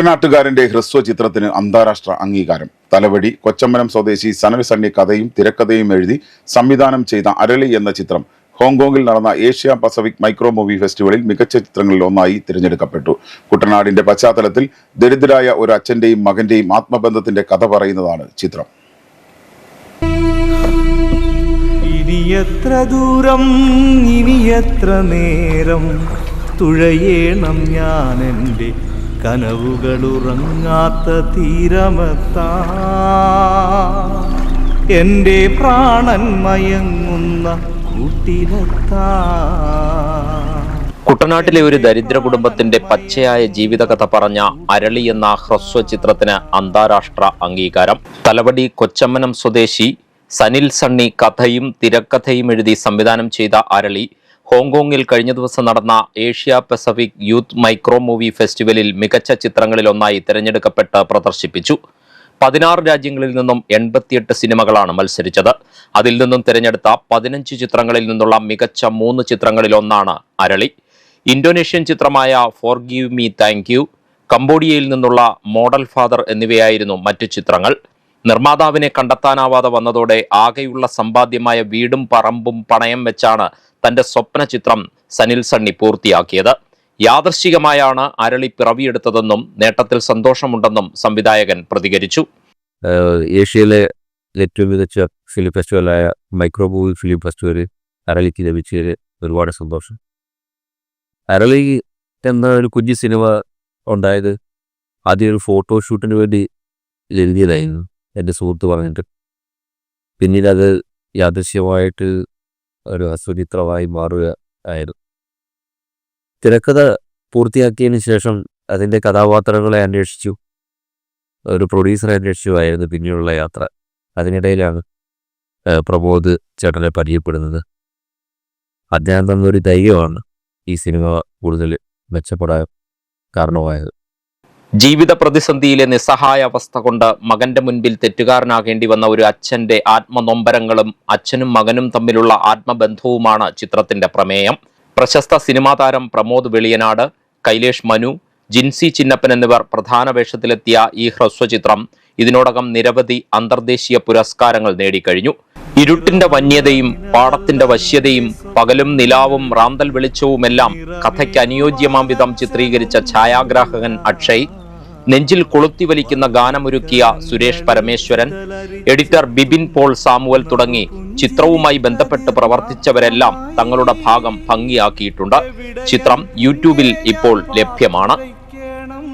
കുട്ടനാട്ടുകാരന്റെ ഹ്രസ്വ ചിത്രത്തിന് അന്താരാഷ്ട്ര അംഗീകാരം. തലവടി കൊച്ചമ്പലം സ്വദേശി സനൽ സണ്ണി കഥയും തിരക്കഥയും എഴുതി സംവിധാനം ചെയ്ത അരളി എന്ന ചിത്രം ഹോങ്കോങ്ങിൽ നടന്ന ഏഷ്യ പസഫിക് മൈക്രോ മൂവി ഫെസ്റ്റിവലിൽ മികച്ച ചിത്രങ്ങളിൽ ഒന്നായി തിരഞ്ഞെടുക്കപ്പെട്ടു. കുട്ടനാടിന്റെ പശ്ചാത്തലത്തിൽ ദരിദ്രരായ ഒരു അച്ഛന്റെയും മകന്റെയും ആത്മബന്ധത്തിന്റെ കഥ പറയുന്നതാണ് ചിത്രം. ഇനിയത്ര ദൂരം ഇനിയത്ര നേരം തുഴയേണം ഞാൻ എന്റെ കനവുകളുറങ്ങാത്ത തീരമത്ത. എന്റെ പ്രാണൻ മയങ്ങുന്ന കൂട്ടിലെത്താ. കുട്ടനാട്ടിലെ ഒരു ദരിദ്ര കുടുംബത്തിന്റെ പച്ചയായ ജീവിതകഥ പറഞ്ഞ അരളി എന്ന ഹ്രസ്വ ചിത്രത്തിന് അന്താരാഷ്ട്ര അംഗീകാരം. തലവടി കൊച്ചമ്മനം സ്വദേശി സനിൽ സണ്ണി കഥയും തിരക്കഥയും എഴുതി സംവിധാനം ചെയ്ത അരളി ഹോങ്കോങ്ങിൽ കഴിഞ്ഞ ദിവസം നടന്ന Asia Pacific youth micro movie ഫെസ്റ്റിവലിൽ മികച്ച ചിത്രങ്ങളിലൊന്നായി തിരഞ്ഞെടുക്കപ്പെട്ട് പ്രദർശിപ്പിച്ചു. പതിനാറ് രാജ്യങ്ങളിൽ നിന്നും എൺപത്തിയെട്ട് സിനിമകളാണ് മത്സരിച്ചത്. അതിൽ നിന്നും തിരഞ്ഞെടുത്ത പതിനഞ്ച് ചിത്രങ്ങളിൽ നിന്നുള്ള മികച്ച മൂന്ന് ചിത്രങ്ങളിലൊന്നാണ് അരളി. ഇന്തോനേഷ്യൻ ചിത്രമായ four give me thank you കംബോഡിയയിൽ നിന്നുള്ള മോഡൽ ഫാദർ എന്നിവയായിരുന്നു മറ്റു ചിത്രങ്ങൾ. നിർമ്മാതാവിനെ കണ്ടെത്താനാവാതെ വന്നതോടെ ആകെയുള്ള സമ്പാദ്യമായ വീടും പറമ്പും പണയം വെച്ചാണ് തന്റെ സ്വപ്ന ചിത്രം സനിൽ സണ്ണി പൂർത്തിയാക്കിയത്. യാദർശികമായാണ് അരളി പിറവിയെടുത്തതെന്നും നേട്ടത്തിൽ സന്തോഷമുണ്ടെന്നും സംവിധായകൻ പ്രതികരിച്ചു. ഏഷ്യയിലെ ഏറ്റവും മികച്ച ഫിലിം ഫെസ്റ്റിവലായ മൈക്രോ മൂവി ഫിലിം ഫെസ്റ്റിവൽ അരളിക്ക് ലഭിച്ചതിൽ ഒരുപാട് സന്തോഷം. അരളി എന്ന ഒരു കുഞ്ഞു സിനിമ ഉണ്ടായത് ആദ്യം ഒരു ഫോട്ടോഷൂട്ടിന് വേണ്ടി എഴുതിയതായിരുന്നു. എന്റെ സുഹൃത്ത് പറഞ്ഞിട്ട്. പിന്നീട് അത് യാദൃശ്യമായിട്ട് ഒരു അസുചിത്രമായി മാറുക ആയിരുന്നു. തിരക്കഥ പൂർത്തിയാക്കിയതിന് ശേഷം അതിന്റെ കഥാപാത്രങ്ങളെ അന്വേഷിച്ചു. ഒരു പ്രൊഡ്യൂസറെ അന്വേഷിച്ചു ആയിരുന്നു പിന്നീടുള്ള യാത്ര. അതിനിടയിലാണ് പ്രമോദ് ചേട്ടനെ പരിചയപ്പെടുന്നത്. അദ്ദേഹം തന്നൊരു ധൈര്യമാണ് ഈ സിനിമ കൂടുതൽ മെച്ചപ്പെടാൻ കാരണമായത്. ജീവിത പ്രതിസന്ധിയിലെ നിസ്സഹായ അവസ്ഥ കൊണ്ട് മകന്റെ മുൻപിൽ തെറ്റുകാരനാകേണ്ടി വന്ന ഒരു അച്ഛന്റെ ആത്മനൊമ്പരങ്ങളും അച്ഛനും മകനും തമ്മിലുള്ള ആത്മബന്ധവുമാണ് ചിത്രത്തിന്റെ പ്രമേയം. പ്രശസ്ത സിനിമാ താരം പ്രമോദ് വെളിയനാട് കൈലേഷ് മനു ജിൻസി ചിന്നപ്പൻ എന്നിവർ പ്രധാന വേഷത്തിലെത്തിയ ഈ ഹ്രസ്വചിത്രം ഇതിനോടകം നിരവധി അന്തർദേശീയ പുരസ്കാരങ്ങൾ നേടിക്കഴിഞ്ഞു. ഇരുട്ടിന്റെ വന്യതയും പാടത്തിന്റെ വശ്യതയും പകലും നിലാവും റാന്തൽ വെളിച്ചവുമെല്ലാം കഥയ്ക്ക് അനുയോജ്യമാം വിധം ചിത്രീകരിച്ച ഛായാഗ്രാഹകൻ അക്ഷയ്. നെഞ്ചിൽ കൊളുത്തി വലിക്കുന്ന ഗാനമൊരുക്കിയ Suresh Parameswaran editor Bibin Paul Samuel തുടങ്ങി ചിത്രവുമായി ബന്ധപ്പെട്ട് പ്രവർത്തിച്ചവരെല്ലാം തങ്ങളുടെ ഭാഗം ഭംഗിയാക്കിയിട്ടുണ്ട്. ചിത്രം യൂട്യൂബിൽ ഇപ്പോൾ ലഭ്യമാണ്.